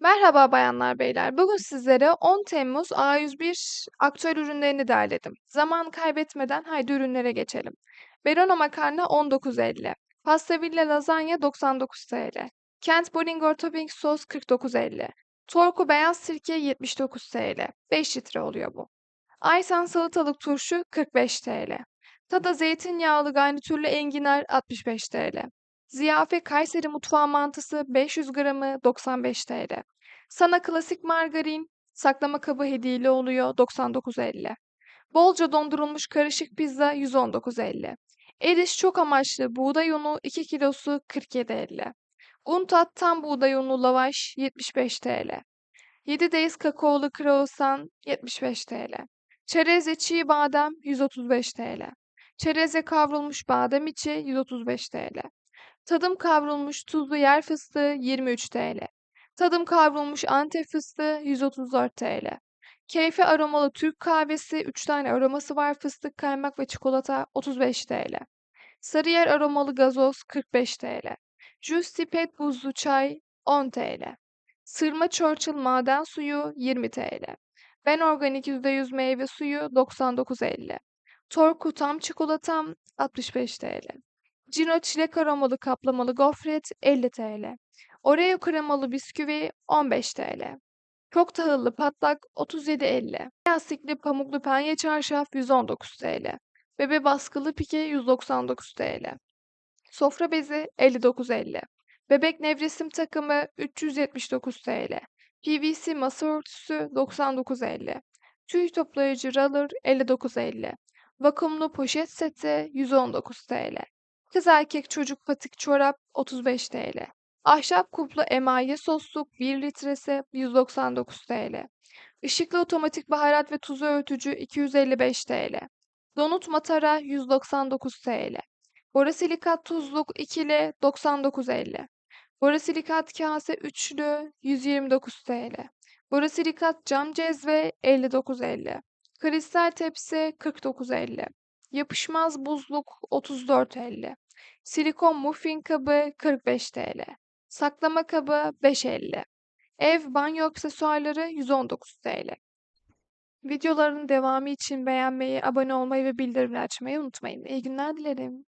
Merhaba bayanlar beyler. Bugün sizlere 10 Temmuz A101 aktüel ürünlerini derledim. Zaman kaybetmeden haydi ürünlere geçelim. Verona makarna 19.50. Pasta Villa lazanya 99 TL. Kent Bolingor topping sos 49.50. Torku beyaz sirke 79 TL. 5 litre oluyor bu. Aysan salatalık turşu 45 TL. Tada zeytinyağlı garnitürlü enginar 65 TL. Ziyafe Kayseri mutfağı mantısı 500 gramı 95 TL. Sana klasik margarin saklama kabı hediyeli oluyor 99.50. Bolca dondurulmuş karışık pizza 119.50. Eriş çok amaçlı buğday unu 2 kilosu 47.50. Untat tam buğday unlu lavaş 75 TL. 7 Days kakaolu kruvasan 75 TL. Çerezle çiğ badem 135 TL. Çerezle kavrulmuş badem içi 135 TL. Tadım kavrulmuş tuzlu yer fıstığı 23 TL. Tadım kavrulmuş Antep fıstığı 134 TL. Keyfe aromalı Türk kahvesi 3 tane aroması var fıstık, kaymak ve çikolata 35 TL. Sarıyer aromalı gazoz 45 TL. Juicy Pet buzlu çay 10 TL. Sırma Churchill maden suyu 20 TL. Ben Organik %100 meyve suyu 99.50. Torku tam çikolatam 65 TL. Cino çilek aromalı kaplamalı gofret 50 TL. Oreo kremalı bisküvi 15 TL. Çok tahıllı patlak 37.50. Lastikli pamuklu penye çarşaf 119 TL. Bebe baskılı pike 199 TL. Sofra bezi 59.50. Bebek nevresim takımı 379 TL. PVC masa örtüsü 99.50. Tüy toplayıcı roller 59.50. Vakumlu poşet seti 119 TL. Kız erkek çocuk patik çorap 35 TL. Ahşap kuplu emaye sosluk 1 litresi 199 TL. Işıklı otomatik baharat ve tuz öğütücü 255 TL. Donut matara 199 TL. Borosilikat tuzluk ikili 99.50. Borosilikat kase üçlü 129 TL. Borosilikat cam cezve 59.50. Kristal tepsi 49.50. Yapışmaz buzluk 34.50. Silikon muffin kabı 45 TL. Saklama kabı 5.50. Ev banyo aksesuarları 119 TL. Videoların devamı için beğenmeyi, abone olmayı ve bildirimleri açmayı unutmayın. İyi günler dilerim.